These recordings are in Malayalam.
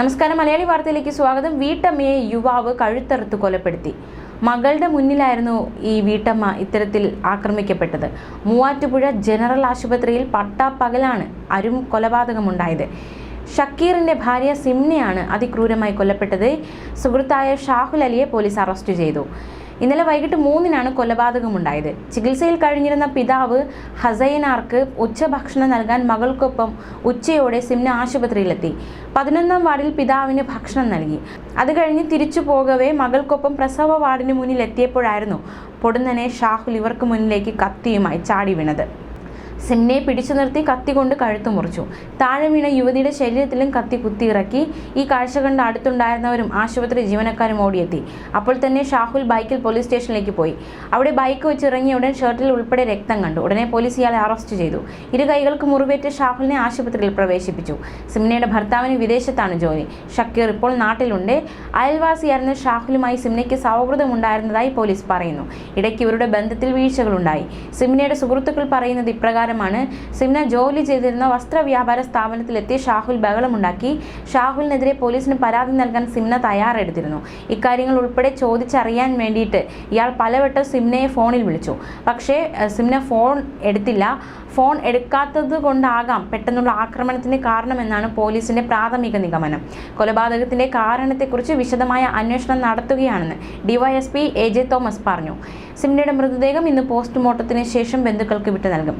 നമസ്കാരം. മലയാളി വാർത്തയിലേക്ക് സ്വാഗതം. വീട്ടമ്മയെ യുവാവ് കഴുത്തറുത്ത് കൊലപ്പെടുത്തി. മകളുടെ മുന്നിലായിരുന്നു ഈ വീട്ടമ്മ ഇത്തരത്തിൽ ആക്രമിക്കപ്പെട്ടത്. മൂവാറ്റുപുഴ ജനറൽ ആശുപത്രിയിൽ പട്ടാപ്പകലാണ് അരും കൊലപാതകമുണ്ടായത്. ഷക്കീറിന്റെ ഭാര്യ സിംനയാണ് അതിക്രൂരമായി കൊല്ലപ്പെട്ടത്. സുഹൃത്തായ ഷാഹുൽ അലിയെ പോലീസ് അറസ്റ്റ് ചെയ്തു. ഇന്നലെ വൈകിട്ട് മൂന്നിനാണ് കൊലപാതകമുണ്ടായത്. ചികിത്സയിൽ കഴിഞ്ഞിരുന്ന പിതാവ് ഹസൈനാർക്ക് ഉച്ചഭക്ഷണം നൽകാൻ മകൾക്കൊപ്പം ഉച്ചയോടെ സിംന ആശുപത്രിയിലെത്തി. പതിനൊന്നാം വാർഡിൽ പിതാവിന് ഭക്ഷണം നൽകി. അത് കഴിഞ്ഞ് തിരിച്ചു പോകവേ മകൾക്കൊപ്പം പ്രസവ വാർഡിന് മുന്നിൽ എത്തിയപ്പോഴായിരുന്നു പൊടുന്നനെ ഷാഹുൽ ഇവർക്ക് മുന്നിലേക്ക് കത്തിയുമായി ചാടി വീണത്. സിംനയെ പിടിച്ചു നിർത്തി കത്തി കൊണ്ട് കഴുത്തു മുറിച്ചു. താഴെ വീണ യുവതിയുടെ ശരീരത്തിലും കത്തി കുത്തിയിറക്കി ഈ കാഴ്ച കണ്ട് അടുത്തുണ്ടായിരുന്നവരും ആശുപത്രി ജീവനക്കാരും ഓടിയെത്തി. അപ്പോൾ തന്നെ ഷാഹുൽ ബൈക്കിൽ പോലീസ് സ്റ്റേഷനിലേക്ക് പോയി. അവിടെ ബൈക്ക് വെച്ച് ഇറങ്ങിയ ഉടൻ ഷർട്ടിൽ ഉൾപ്പെടെ രക്തം കണ്ടു. ഉടനെ പോലീസ് ഇയാളെ അറസ്റ്റ് ചെയ്തു. ഇരു കൈകൾക്ക് മുറിവേറ്റ് ഷാഹുലിനെ ആശുപത്രിയിൽ പ്രവേശിപ്പിച്ചു. സിംനയുടെ ഭർത്താവിന് വിദേശത്താണ് ജോലി. ഷക്കീർ ഇപ്പോൾ നാട്ടിലുണ്ട്. അയൽവാസിയായിരുന്ന ഷാഹുലുമായി സിംനയ്ക്ക് സൗഹൃദമുണ്ടായിരുന്നതായി പോലീസ് പറയുന്നു. ഇടയ്ക്ക് ഇവരുടെ ബന്ധത്തിൽ വീഴ്ചകളുണ്ടായി. സിംനയുടെ സുഹൃത്തുക്കൾ പറയുന്നത് ഇപ്രകാരമാണ് സിംന ജോലി ചെയ്തിരുന്ന വസ്ത്രവ്യാപാര സ്ഥാപനത്തിലെത്തി ഷാഹുൽ ബഹളമുണ്ടാക്കി. ഷാഹുലിനെതിരെ പോലീസിന് പരാതി നൽകാൻ സിംന തയ്യാറെടുത്തിരുന്നു. ഇക്കാര്യങ്ങൾ ഉൾപ്പെടെ ചോദിച്ചറിയാൻ വേണ്ടിയിട്ട് ഇയാൾ പലവട്ടം സിംനയെ ഫോണിൽ വിളിച്ചു. പക്ഷേ സിംന ഫോൺ എടുത്തില്ല. ഫോൺ എടുക്കാത്തത് കൊണ്ടാകാം പെട്ടെന്നുള്ള ആക്രമണത്തിന് കാരണമെന്നാണ് പോലീസിന്റെ പ്രാഥമിക നിഗമനം. കൊലപാതകത്തിന്റെ കാരണത്തെക്കുറിച്ച് വിശദമായ അന്വേഷണം നടത്തുകയാണെന്ന് ഡിവൈഎസ്പി എ ജെ തോമസ് പറഞ്ഞു. സിംനയുടെ മൃതദേഹം ഇന്ന് പോസ്റ്റ്മോർട്ടത്തിന് ശേഷം ബന്ധുക്കൾക്ക് വിട്ടു നൽകും.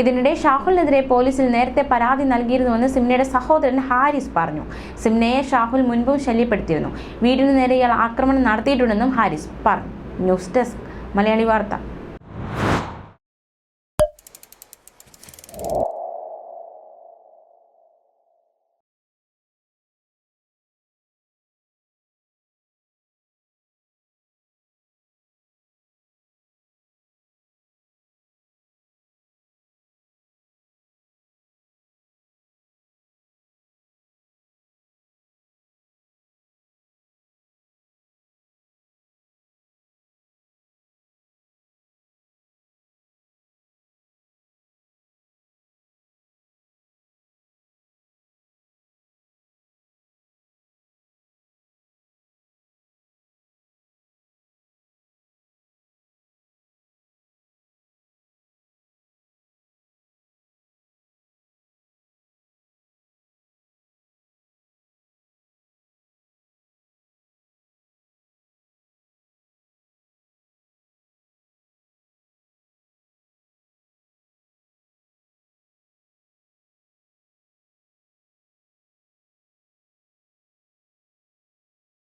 ഇതിനിടെ ഷാഹുലിനെതിരെ പോലീസിൽ നേരത്തെ പരാതി നൽകിയിരുന്നുവെന്ന് സിംനയുടെ സഹോദരൻ ഹാരിസ് പറഞ്ഞു. സിംനയെ ഷാഹുൽ മുൻപും ശല്യപ്പെടുത്തിയിരുന്നു. വീടിന് നേരെ ഇയാൾ ആക്രമണം നടത്തിയിട്ടുണ്ടെന്നും ഹാരിസ് പറഞ്ഞു. ന്യൂസ് ഡെസ്ക് മലയാളി വാർത്ത.